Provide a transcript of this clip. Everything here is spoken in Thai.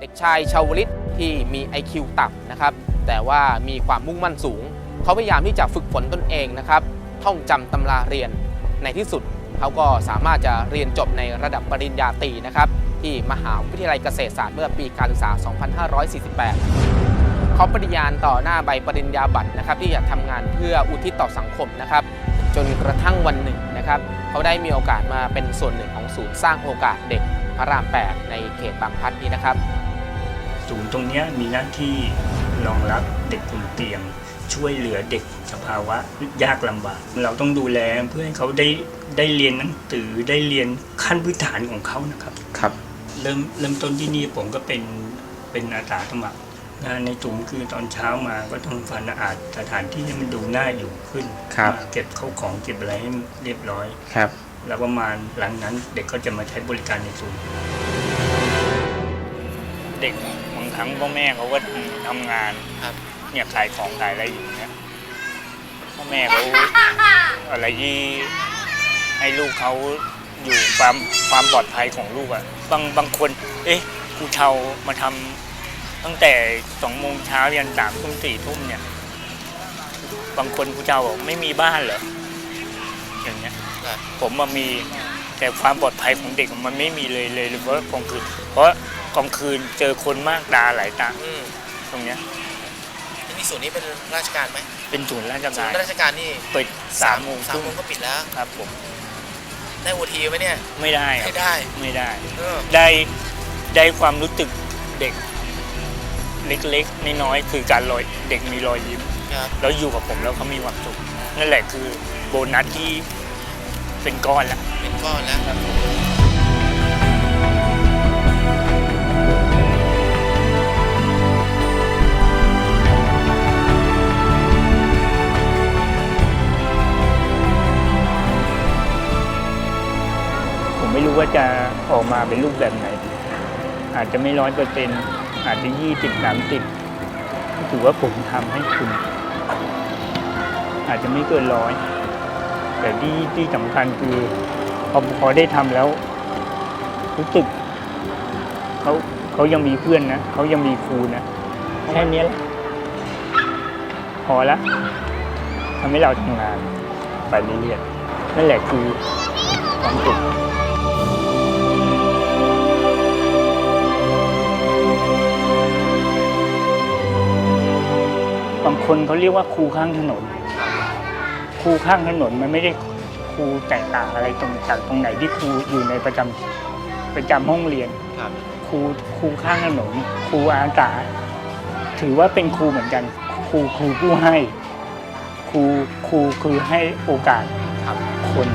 เด็กชายชาวลิตที่มี IQ ต่ำนะครับ แต่ว่ามีความมุ่งมั่นสูง เขาพยายามที่จะฝึกฝนตนเองนะครับ ท่องจำตำราเรียน ในที่สุดเขาก็สามารถจะเรียนจบในระดับปริญญาตรีนะครับ ที่มหาวิทยาลัยเกษตรศาสตร์เมื่อปีการศึกษา 2548 เขาปฏิญาณต่อหน้าใบปริญญาบัตรนะครับ ที่จะทำงานเพื่ออุทิศต่อสังคมนะครับ จนกระทั่งวันหนึ่งนะครับ เขาได้มีโอกาสมาเป็นส่วนหนึ่งของศูนย์สร้างโอกาสเด็กพระราม 8 ในเขตบางพลัดนี้นะครับ ศูนย์ตรงเนี้ยมีหน้าที่รองรับเด็กกลุ่มเตียง ช่วยเหลือเด็กสภาวะยากลำบาก เราต้องดูแลเพื่อให้เขาได้ได้เรียนหนังสือได้เรียนขั้นพื้นฐานของเขานะครับครับ เริ่มเริ่มต้นที่นี่ผมก็เป็นเป็นอาสาสมัครงานในศูนย์คือตอนเช้ามาก็ต้องฝันสะอาดสถานที่ให้มันดูน่าอยู่ขึ้นครับเก็บเข้าของเก็บอะไรให้เรียบร้อยครับ แล้วประมาณหลังนั้นเด็กก็จะมาใช้บริการในศูนย์เด็ก บางครั้งพ่อแม่เขาก็ทำงานครับ เนี่ยขายของขายอะไรอยู่เนี่ยพ่อแม่เขาอะไรที่ให้ลูกเขาอยู่ความความปลอดภัยของลูกอะบางบางคน เอ๊ะครูเชามาทำตั้งแต่สองโมงเช้ายันสามทุ่มสี่ทุ่มเนี่ย บางคนครูเชาบอกไม่มีบ้านเหรออย่างเงี้ย ครับ ผมมามีแต่ความปลอดภัยของเด็กมันไม่มีเลยเลยเพราะกลางคืนเพราะ กลางคืนเจอคนมากตาหลายตาอืมตรงเนี้ยที่นี่ศูนย์นี้เป็นราชการไหมเป็นศูนย์ราชศูกานรย์ราชการนี่เปิดสามโมงสามครึ่งโมงก็ปิดแล้ว ครับ ผมได้โอทีไหมเนี่ยไม่ได้คไม่รับได้ไม่ได้ เออได้ได้ความรู้สึกเด็ก เล็กๆน้อยๆคือการรอยเด็กมีรอยยิ้ม ครับแล้วอยู่กับผมแล้วเขามีความสุขนั่นแหละคือโบนัสที่เป็นก้อนละเป็นก้อนแล้วผมไม่ ว่าจะออกมาเป็นรูปแบบไหน อาจจะไม่ร้อยเปอร์เซ็นต์อาจจะยี่สิบสามสิบถือว่าผมทำให้คุณ อาจจะไม่เกินร้อย แต่ที่ที่สำคัญคือพอพอได้ทำแล้ว รู้สึกเขาเขายังมีเพื่อนนะเขายังมีครูนะแค่เนี้ยแหละพอละทำให้เราทำงานไปเรื่อยๆนั่นแหละคือความสุขางคนเขาเรียกว่าครูข้างถนน ครูข้างถนนมันไม่ได้ครูแตกต่างอะไรตรงจากตรงไหนที่ครูอยู่ในประจำประจำห้องเรียนครับครูครูข้างถนนครูอาสาถือว่าเป็นครูเหมือนกัน ครูครูผู้ให้ ครูครูคือให้โอกาสครับคน